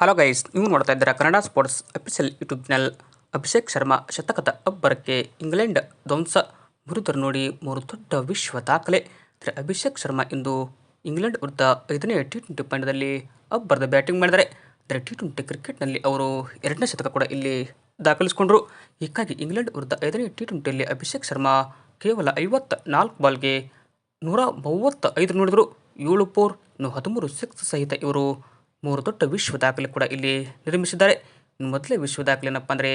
Hello guys ನೀವು ನೋಡ್ತಾ ಇದ್ದೀರಾ Kannada sports official YouTube channel Abhishek Sharma ಶತಕದ ಅಬ್ಬರಕ್ಕೆ ಇಂಗ್ಲೆಂಡ್ ಧ್ವಂಸ. ವಿರುದ್ಧ ನೋಡಿ ಮೂರು ದೊಡ್ಡ ವಿಶ್ವ ದಾಖಲೆ. ಅಂದರೆ ಅಭಿಷೇಕ್ ಶರ್ಮಾ ಇಂದು ಇಂಗ್ಲೆಂಡ್ ವಿರುದ್ಧ ಐದನೇ ಟಿ ಟ್ವೆಂಟಿ ಪಂದ್ಯದಲ್ಲಿ ಅಬ್ಬರದ ಬ್ಯಾಟಿಂಗ್ ಮಾಡಿದರೆ ಅಂದರೆ ಟಿ ಟ್ವೆಂಟಿ ಕ್ರಿಕೆಟ್ನಲ್ಲಿ ಅವರು ಎರಡನೇ ಶತಕ ಕೂಡ ಇಲ್ಲಿ ದಾಖಲಿಸಿಕೊಂಡರು. ಹೀಗಾಗಿ ಇಂಗ್ಲೆಂಡ್ ವಿರುದ್ಧ ಐದನೇ ಟಿ ಟ್ವೆಂಟಿಯಲ್ಲಿ ಅಭಿಷೇಕ್ ಶರ್ಮಾ ಕೇವಲ ಐವತ್ತ ನಾಲ್ಕು ಬಾಲ್ಗೆ ನೂರ ಮೂವತ್ತ ಐದು ನೋಡಿದರು. ಏಳು ಪೋರ್ ಇನ್ನು ಹದಿಮೂರು ಸಿಕ್ಸ್ ಸಹಿತ ಇವರು ಮೂರು ದೊಡ್ಡ ವಿಶ್ವ ದಾಖಲೆ ಕೂಡ ಇಲ್ಲಿ ನಿರ್ಮಿಸಿದ್ದಾರೆ. ಇನ್ನು ಮೊದಲೇ ವಿಶ್ವ ದಾಖಲೆ ಏನಪ್ಪ ಅಂದರೆ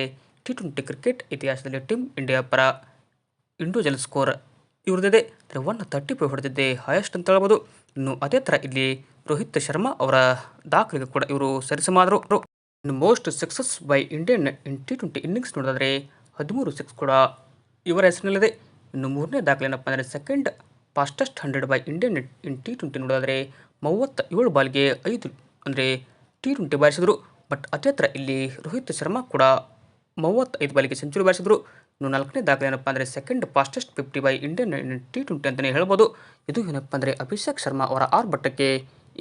ಟಿ ಟ್ವೆಂಟಿ ಕ್ರಿಕೆಟ್ ಇತಿಹಾಸದಲ್ಲಿ ಟೀಮ್ ಇಂಡಿಯಾ ಪರ ಇಂಡಿವಿಜುವಲ್ ಸ್ಕೋರ್ ಇವ್ರದ್ದಿದೆ ಅಂದರೆ ಒನ್ ತರ್ಟಿ ಫೈವ್ ಹೊಡೆದಿದ್ದೆ ಹೈಯೆಸ್ಟ್ ಅಂತ ಹೇಳ್ಬೋದು. ಇನ್ನು ಅದೇ ಥರ ಇಲ್ಲಿ ರೋಹಿತ್ ಶರ್ಮಾ ಅವರ ದಾಖಲೆಗೆ ಕೂಡ ಇವರು ಸರಿಸಮಾದರು ಇನ್ನು most sixes by Indian in T twenty innings ನೋಡಿದ್ರೆ ಹದಿಮೂರು ಸಿಕ್ಸ್ ಕೂಡ ಇವರ ಹೆಸರಿನಲ್ಲಿದೆ. ಇನ್ನು ಮೂರನೇ ದಾಖಲೆ ಏನಪ್ಪ ಅಂದರೆ second fastest hundred by Indian in T twenty ನೋಡಿದ್ರೆ ಮೂವತ್ತ ಏಳು ಬಾಲ್ಗೆ ಐದು ಅಂದರೆ ಟಿ ಟ್ವೆಂಟಿ ಬಾರಿಸಿದರು. ಬಟ್ ಅತಿ ಹತ್ರ ಇಲ್ಲಿ ರೋಹಿತ್ ಶರ್ಮಾ ಕೂಡ ಮೂವತ್ತೈದು ಬಾಲಿಗೆ ಸೆಂಚುರಿ ಬಾರಿಸಿದ್ರು. ಇನ್ನು ನಾಲ್ಕನೇ ದಾಖಲೆ ಏನಪ್ಪ ಅಂದರೆ second fastest fifty by Indian T twenty ಅಂತಲೇ ಹೇಳ್ಬೋದು. ಇದು ಏನಪ್ಪ ಅಂದರೆ ಅಭಿಷೇಕ್ ಶರ್ಮಾ ಅವರ ಆರು ಬಟ್ಟಕ್ಕೆ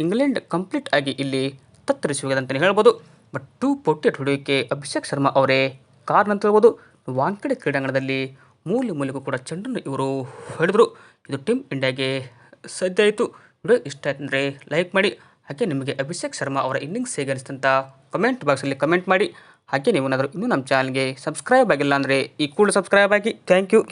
ಇಂಗ್ಲೆಂಡ್ ಕಂಪ್ಲೀಟ್ ಆಗಿ ಇಲ್ಲಿ ತತ್ತರಿಸಿ ಅಂತಲೇ ಹೇಳ್ಬೋದು. ಬಟ್ ಟೂ ಫೋರ್ಟಿ ಏಟ್ ಹೊಡೆಯೋಕ್ಕೆ ಅಭಿಷೇಕ್ ಶರ್ಮಾ ಅವರೇ ಕಾರಣ ಅಂತ ಹೇಳ್ಬೋದು. ವಾಂಕಡೆ ಕ್ರೀಡಾಂಗಣದಲ್ಲಿ ಮೂಲೆ ಮೂಲೆಗೂ ಕೂಡ ಚೆಂಡನ್ನು ಇವರು ಹೇಳಿದರು ಇದು ಟೀಮ್ ಇಂಡಿಯಾಗೆ ಸದ್ಯ ಆಯಿತು. ವಿಡಿಯೋ ಇಷ್ಟ ಆಯ್ತು ಅಂದರೆ ಲೈಕ್ ಮಾಡಿ. ಹಾಗೆ ನಿಮಗೆ ಅಭಿಷೇಕ್ ಶರ್ಮಾ ಅವರ ಇನ್ನಿಂಗ್ಸ್ ಹೇಗೆ ಅನಿಸ್ತಂತ ಕಮೆಂಟ್ ಬಾಕ್ಸಲ್ಲಿ ಕಮೆಂಟ್ ಮಾಡಿ. ಹಾಗೆ ನೀವು ಏನಾದರೂ ಇನ್ನೂ ನಮ್ಮ ಚಾನಲ್ಗೆ ಸಬ್ಸ್ಕ್ರೈಬ್ ಆಗಿಲ್ಲ ಅಂದರೆ ಈ ಕೂಡ ಸಬ್ಸ್ಕ್ರೈಬ್ ಆಗಿ. Thank you